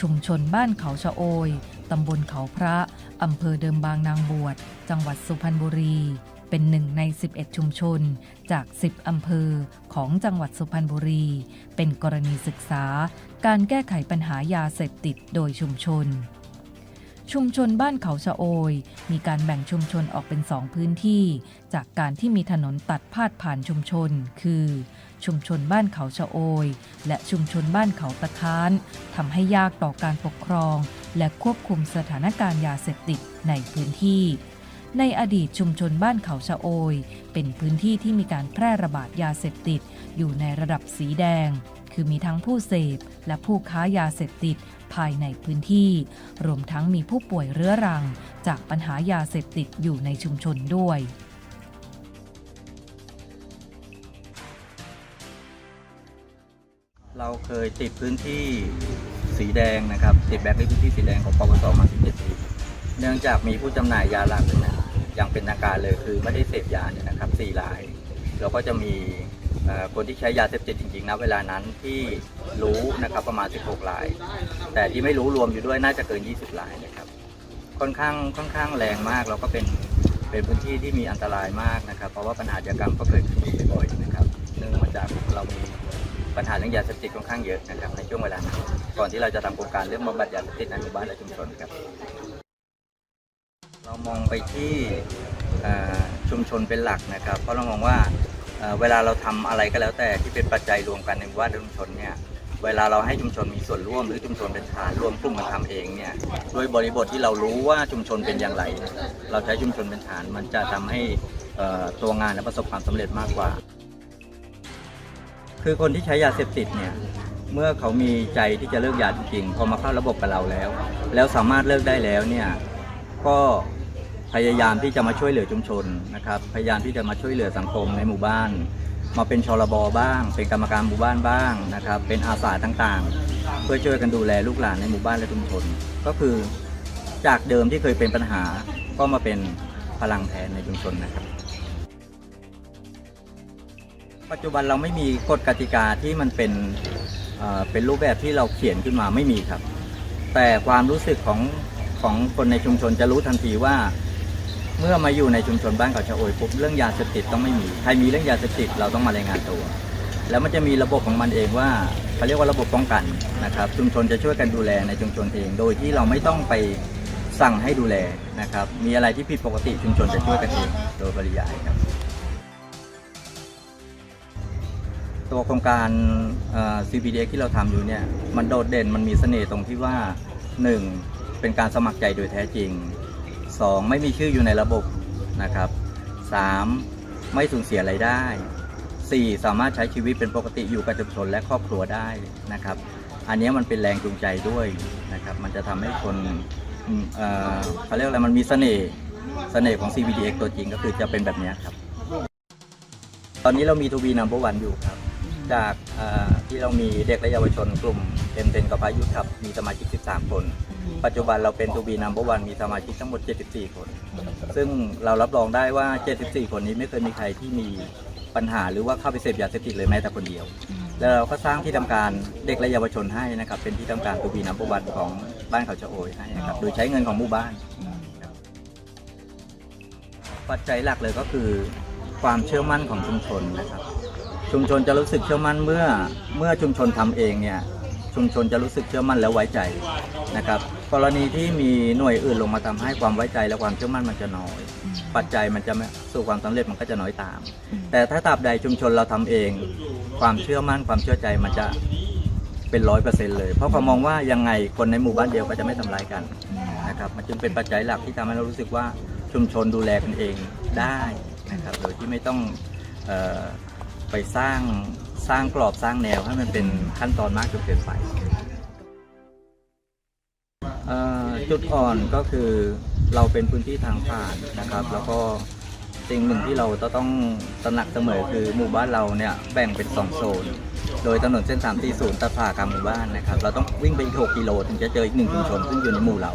ชุมชนบ้านเขาชะโอย ตำบลเขาพระ อำเภอเดิมบางนางบวช จังหวัดสุพรรณบุรี เป็นหนึ่งใน 11 ชุมชน จาก 10 อำเภอของจังหวัดสุพรรณบุรี เป็นกรณีศึกษา การแก้ไขปัญหายาเสพติดโดยชุมชน ชุมชนบ้านเขาชะโอย มีการแบ่งชุมชนออกเป็นสองพื้นที่ จากการที่มีถนนตัดพาดผ่านชุมชน คือ ชุมชนบ้านเขาชะโอย และชุมชนบ้านเขาตะค้านทำให้ยากต่อการปกครอง และควบคุมสถานการณ์ยาเสพติดในพื้นที่ ในอดีตชุมชนบ้านเขาชะโอย เป็นพื้นที่ที่มีการแพร่ระบาดยาเสพติด อยู่ในระดับสีแดง คือมีทั้งผู้เสพและผู้ค้ายาเสพติดภายในพื้นที่ รวมทั้งมีผู้ป่วยเรื้อรัง จากปัญหายาเสพติดอยู่ในชุมชนด้วยเราเคยติดพื้นที่สีแดงนะครับ ติดแบ็คลิสต์พื้นที่สีแดงของปปสมา17ปีเนื่องจากมีผู้จำหน่ายยาหลักเลยนะ อย่างเป็นทางการเลยคือไม่ได้เสพยาเนี่ยนะครับ4รายเราก็จะมีคนที่ใช้ยาเสพติดจริงๆนะเวลานั้นที่รู้นะครับประมาณ 16ราย แต่ที่ไม่รู้รวมอยู่ด้วยน่าจะเกิน 20รายนะครับค่อนข้างค่อนข้างแรงมากแล้วก็เป็นเป็นพื้นที่ที่มีอันตรายมากนะครับ เพราะว่าปัญหาอาชญากรรมก็เกิดขึ้นบ่อยๆนะครับเนื่องมาจากเรามีปัญหาเรื่องยาเสพติดค่อนข้างเยอะนะครับในช่วงเวลานั้นก่อนที่เราจะทำโครงการเรื่องบำบัดยาเสพติดในหมู่บ้านและชุมชนครับ มองไปที่ชุมชนเป็นหลักนะครับ เพราะเรามองว่าเวลาเราทำอะไรก็แล้วแต่ที่เป็นปัจจัยรวมกันในหมู่บ้านและชุมชนเนี่ยเวลาเราให้ชุมชนมีส่วนร่วมหรือชุมชนเป็นฐานร่วมกลุ่มกันทำเองเนี่ยด้วยบริบทที่เรารู้ว่าชุมชนเป็นอย่างไร เราใช้ชุมชนเป็นฐานมันจะทำให้ตัวงานประสบความสำเร็จมากกว่า คือคนที่ใช้ยาเสพติดเนี่ยเมื่อเขามีใจที่จะเลิกยาจริงๆพอมาเข้าระบบกับเราแล้ว แล้วสามารถเลิกได้แล้วเนี่ยก็ พยายามที่จะมาช่วยเหลือชุมชนนะครับพยายามที่จะมาช่วยเหลือสังคมในหมู่บ้าน มาเป็นชลบบ้าง เป็นกรรมการหมู่บ้านบ้างนะครับ เป็นอาสาต่างๆ เพื่อช่วยกันดูแลลูกหลานในหมู่บ้านและชุมชน ก็คือจากเดิมที่เคยเป็นปัญหาก็มาเป็นพลังแทนในชุมชนนะครับ ปัจจุบันเราไม่มีกฎกติกาที่มันเป็นเอ่อเป็นรูปแบบที่เราเขียนขึ้นมาไม่มีครับ แต่ความรู้สึกของของคนในชุมชนจะรู้ทันทีว่า เมื่อมาอยู่ในชุมชนบ้านเขาชะโอยปุ๊บเรื่องยาเสพติดต้องไม่มีใครมีเรื่องยาเสพติดเราต้องมารายงานตัว แล้วมันจะมีระบบของมันเองว่าเขาเรียกว่าระบบป้องกันนะครับชุมชนจะช่วยกันดูแลในชุมชนเอง โดยที่เราไม่ต้องไปสั่งให้ดูแลนะครับมีอะไรที่ผิดปกติชุมชนจะช่วยกันเองโดยปริยายครับตัวโครงการ CPDX ที่เราทำอยู่เนี่ยมันโดดเด่นมันมีเสน่ห์ตรงที่ว่า 1. เป็นการสมัครใจโดยแท้จริง 2. ไม่มีชื่ออยู่ในระบบนะครับ 3. ไม่สูญเสียไรายได้ 4. สามารถใช้ชีวิตเป็นปกติอยู่กับชุมชนและครอบครัวได้นะครับ อันนี้มันเป็นแรงจูงใจด้วยนะครับ มันจะทำให้คนเอ่อเขาเรียกอะไรมันมีเสน่ห์เสน่ห์ของ CPDX ตัวจริงก็คือจะเป็นแบบนี้ครับ ตอนนี้เรามีทูบีนัมเบอร์วันอยู่ครับ จากเอ่อที่เรามีเด็กและเยาวชนกลุ่มเอ็มเทนกับพายุครับมีสมาชิก 13 คน ปัจจุบันเราเป็นทูบีนัมเบอร์วันมีสมาชิกทั้งหมด 74 คน ซึ่งเรารับรองได้ว่า 74 คนนี้ไม่เคยมีใครที่มีปัญหาหรือว่าเข้าไปเสพยาเสพติดเลยแม้แต่คนเดียว แล้วเราก็สร้างที่ทำการเด็กและเยาวชนให้นะครับ เป็นที่ทำการทูบีนัมเบอร์วันของบ้านเขาจะโอยให้นะครับโดยใช้เงินของหมู่บ้านปัจจัยหลักเลยก็คือความเชื่อมั่นของชุมชนนะครับ ชุมชนจะรู้สึกเชื่อมั่นเมื่อเมื่อชุมชนทำเองเนี่ยชุมชนจะรู้สึกเชื่อมั่นและไว้ใจนะครับกรณีที่มีหน่วยอื่นลงมาทำให้ความไว้ใจและความเชื่อมั่นมันจะน้อย ปัจจัยมันจะไม่สู่ความสำเร็จมันก็จะน้อยตาม แต่ถ้าตราบใดชุมชนเราทำเอง ความเชื่อมั่นความเชื่อใจมันจะเป็นร้อยเปอร์เซ็นต์เลย เพราะเขามองว่ายังไงคนในหมู่บ้านเดียวก็จะไม่ทำร้ายกันนะครับมันจึงเป็นปัจจัยหลักที่ทำให้เรารู้สึกว่าชุมชนดูแลกันเองได้นะครับโดยที่ไม่ต้องเออ ไปสร้างสร้างกรอบสร้างแนวให้มันเป็นขั้นตอนมากจนเกินไปจุดอ่อนก็คือเราเป็นพื้นที่ทางผ่านนะครับ แล้วก็สิ่งหนึ่งที่เราจะต้องตระหนักเสมอคือหมู่บ้านเราเนี่ยแบ่งเป็นสองโซน โดยถนนเส้น 340 ตัดผ่ากลางหมู่บ้านนะครับ เราต้องวิ่งไปอีก6กิโลถึงจะเจออีกหนึ่งชุมชนซึ่งอยู่ในหมู่เรา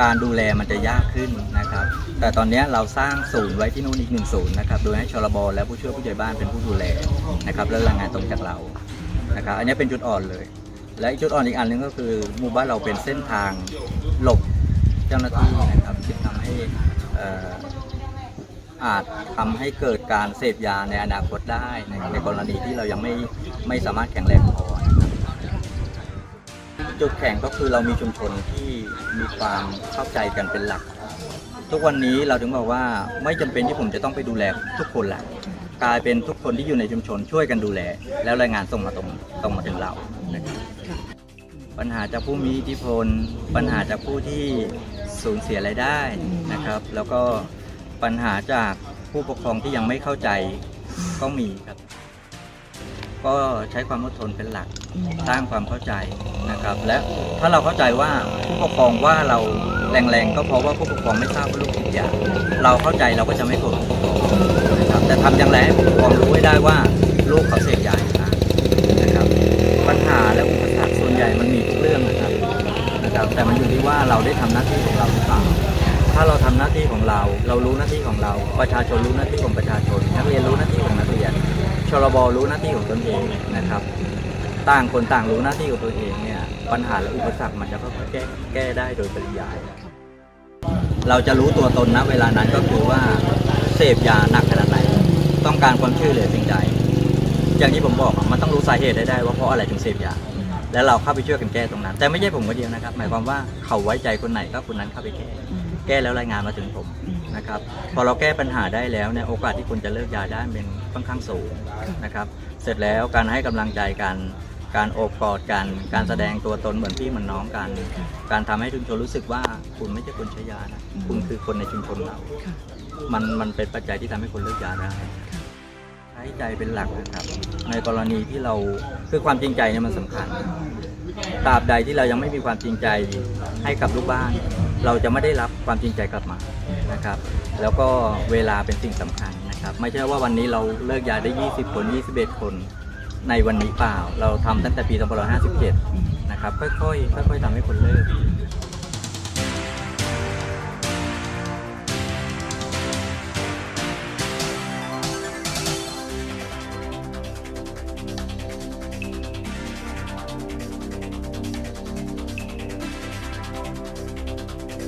การดูแลมันจะยากขึ้นนะครับ แต่ตอนนี้เราสร้างศูนย์ไว้ที่นู่นอีกหนึ่งศูนย์นะครับ โดยให้ชลบและผู้ช่วยผู้ใหญ่บ้านเป็นผู้ดูแลนะครับแล้วรายงานตรงจากเรานะครับ อันนี้เป็นจุดอ่อนเลย และอีกจุดอ่อนอีกอันหนึงก็คือหมู่บ้านเราเป็นเส้นทางหลบเจ้าหน้าที่นะครับที่ทำให้อ่ออาจทำให้เกิดการเสพยาในอนาคตได้ในกรณีที่เรายังไม่ไม่สามารถแข็งแรงพอ จุดแข็งก็คือเรามีชุมชนที่มีความเข้าใจกันเป็นหลัก ทุกวันนี้เราถึงบอกว่าไม่จำเป็นที่ผมจะต้องไปดูแลทุกคนแหละกลายเป็นทุกคนที่อยู่ในชุมชนช่วยกันดูแล แล้วรายงานส่งมาตรงตรงมาถึงเรานะครับปัญหาจากผู้มีอิทธิพล ปัญหาจากผู้ที่สูญเสียรายได้นะครับ แล้วก็ปัญหาจากผู้ปกครองที่ยังไม่เข้าใจก็มีครับ ก็ใช้ความอดทนเป็นหลักสร้างความเข้าใจนะครับ และถ้าเราเข้าใจว่าผู้ปกครองว่าเราแรงๆก็เพราะว่าผู้ปกครองไม่ทราบว่าลูกติดยาเราเข้าใจเราก็จะไม่โกรธผู้ปกครองนะครับแต่ทำอย่างไรให้ผู้ปกครองรู้ให้ได้ว่าลูกเขาเสพยาอยู่นะนะครับ ปัญหาและอุปสรรคส่วนใหญ่มันมีทุกเรื่องนะครับนะครับ แต่มันอยู่ที่ว่าเราได้ทำหน้าที่ของเราหรือเปล่าถ้าเราทำหน้าที่ของเรา เรารู้หน้าที่ของเรา ประชาชนรู้หน้าที่ของประชาชนนักเรียนรู้หน้าที่ ชลบรู้หน้าที่ของตนเองนะครับ ต่างคนต่างรู้หน้าที่ของตัวเองเนี่ยปัญหาและอุปสรรคมันจะค่อยๆแก้แก้ได้โดยปริยาย เราจะรู้ตัวตนนะเวลานั้นก็คือว่าเสพยาหนักขนาดไหน ต้องการความช่วยเหลือสิ่งใดอย่างที่ผมบอกมันต้องรู้สาเหตุได้ได้ว่าเพราะอะไรถึงเสพยาแล้วเราเข้าไปช่วยกันแก้ตรงนั้น แต่ไม่ใช่ผมคนเดียวนะครับ หมายความว่าเขาไว้ใจคนไหนก็คนนั้นเข้าไปแก้ แก้แล้วรายงานมาถึงผม นะครับ พอเราแก้ปัญหาได้แล้วเนี่ยโอกาสที่คนจะเลิกยาได้เป็นค่อนข้างสูงนะครับ เสร็จแล้วการให้กำลังใจกันการโอบกอดกัน การแสดงตัวตนเหมือนพี่เหมือนน้องกัน การทำให้ชุมชนรู้สึกว่าคุณไม่ใช่คนใช้ยานะคุณคือคนในชุมชนเรา มันมันเป็นปัจจัยที่ทำให้คนเลิกยาได้ใช้ใจเป็นหลักนะครับ ในกรณีที่เราคือความจริงใจเนี่ยมันสำคัญตราบใดที่เรายังไม่มีความจริงใจให้กับลูกบ้าน เราจะไม่ได้รับความจริงใจกลับมา นะครับ แล้วก็เวลาเป็นสิ่งสำคัญนะครับ ไม่ใช่ว่าวันนี้เราเลิกยาได้ 20 คน 21 คนในวันนี้เปล่า เราทำตั้งแต่ปี2557 นะครับ ค่อยๆ ค่อยๆทำให้คนเลิก